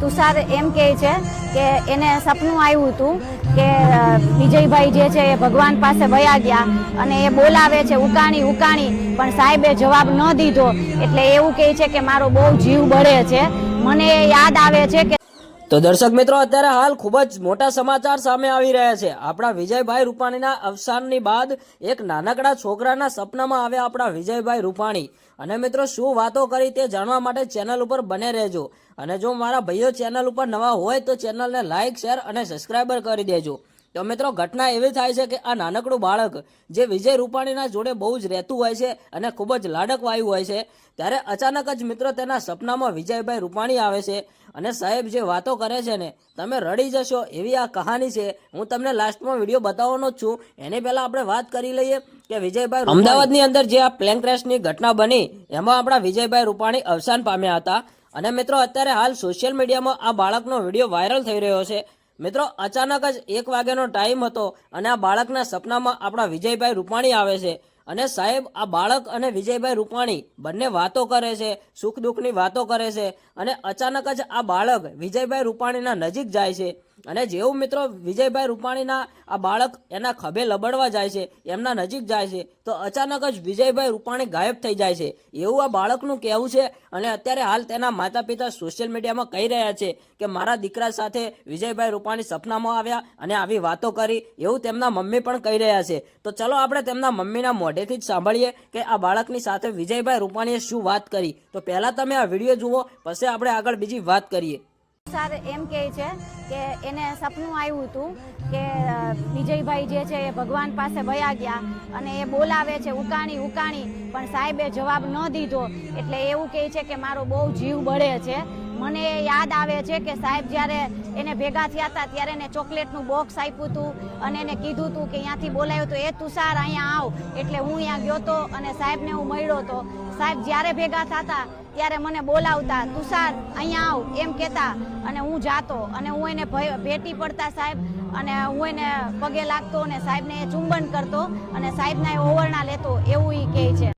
તુષાર એમ કહે છે કે એને સપનું આવ્યું હતું કે વિજયભાઈ જે છે એ ભગવાન પાસે વયા ગયા અને એ બોલાવે છે, ઉકાણી ઉકાણી. પણ સાહેબે જવાબ ન દીધો. એટલે એવું કહે છે કે, મારો બહુ જીવ બળે છે. મને યાદ આવે છે કે તો દર્શક મિત્રો, અત્યારે હાલ ખૂબ જ મોટા સમાચાર સામે આવી રહ્યા છે. આપણા વિજયભાઈ રૂપાણીના અવસાનની બાદ એક નાનકડા છોકરાના સપનામાં આવ્યા આપણા વિજયભાઈ રૂપાણી. અને મિત્રો, શું વાતો કરી તે જાણવા માટે ચેનલ ઉપર બને રહેજો. અને જો મારા ભાઈઓ ચેનલ ઉપર નવા હોય તો ચેનલને લાઇક શેર અને સબસ્ક્રાઈબર કરી દેજો. તો મિત્રો, ઘટના એવી થાય છે કે આ નાનકડું બાળક જે વિજય રૂપાણીના જોડે બહુ જ રહેતું હોય છે અને ખૂબ જ લાડકવાયું હોય છે, ત્યારે અચાનક જ મિત્રો તેના સપનામાં વિજયભાઈ રૂપાણી આવે છે અને સાહેબ જે વાતો કરે છે ને, તમે રડી જશો એવી આ કહાની છે. હું તમને લાસ્ટમાં વીડિયો બતાવવાનો જ છું. એની પહેલાં આપણે વાત કરી લઈએ કે વિજયભાઈ અમદાવાદની અંદર જે આ પ્લેન ક્રેશની ઘટના બની, એમાં આપણા વિજયભાઈ રૂપાણી અવસાન પામ્યા હતા. અને મિત્રો, અત્યારે હાલ સોશિયલ મીડિયામાં આ બાળકનો વીડિયો વાયરલ થઈ રહ્યો છે. મિત્રો, અચાનક જ એક વાગ્યાનો ટાઈમ હતો અને આ બાળકના સપનામાં આપણા વિજયભાઈ રૂપાણી આવે છે. અને સાહેબ, આ બાળક અને વિજયભાઈ રૂપાણી બંને વાતો કરે છે, સુખ દુઃખની વાતો કરે છે અને અચાનક જ આ બાળક વિજયભાઈ રૂપાણીના નજીક જાય છે. અને જેવું મિત્રો વિજયભાઈ રૂપાણીના આ બાળક એના ખભે લબડવા જાય છે, એમના નજીક જાય છે, તો અચાનક જ વિજયભાઈ રૂપાણી ગાયબ થઈ જાય છે. એવું આ બાળકનું કહેવું છે અને અત્યારે હાલ તેના માતા પિતા સોશિયલ મીડિયામાં કહી રહ્યા છે કે મારા દીકરા સાથે વિજયભાઈ રૂપાણી સપનામાં આવ્યા અને આવી વાતો કરી, એવું તેમના મમ્મી પણ કહી રહ્યા છે. તો ચલો આપણે તેમના મમ્મીના મોઢેથી જ સાંભળીએ કે આ બાળકની સાથે વિજયભાઈ રૂપાણીએ શું વાત કરી. તો પહેલાં તમે આ વીડિયો જુઓ, પછી આપણે આગળ બીજી વાત કરીએ. તુષાર એમ કહે છે કે એને સપનું આવ્યું હતું કે વિજયભાઈ જે છે એ ભગવાન પાસે વયા ગયા અને એ બોલાવે છે, ઉકાણી ઉકાણી. પણ સાહેબે જવાબ ન દીધો. એટલે એવું કહે છે કે, મારો બહુ જીવ બળે છે. મને યાદ આવે છે કે સાહેબ જ્યારે એને ભેગા થયા હતા, ત્યારે એને ચોકલેટનું બોક્સ આપ્યું હતું અને એને કીધું હતું કે અહીંયાથી બોલાવ્યું તો એ તુષાર અહીંયા આવ. એટલે હું અહીંયા ગયો હતો અને સાહેબને હું મળ્યો તો. સાહેબ જ્યારે ભેગા થતા, ત્યારે મને બોલાવતા, તુષાર, અહીંયા આવ. એમ કહેતા અને હું જાતો અને હું એને ભેટી પડતા સાહેબ અને હું એને પગે લાગતો અને સાહેબને ચુંબન કરતો અને સાહેબના એ ઓવરણા લેતો, એવું એ કહે છે.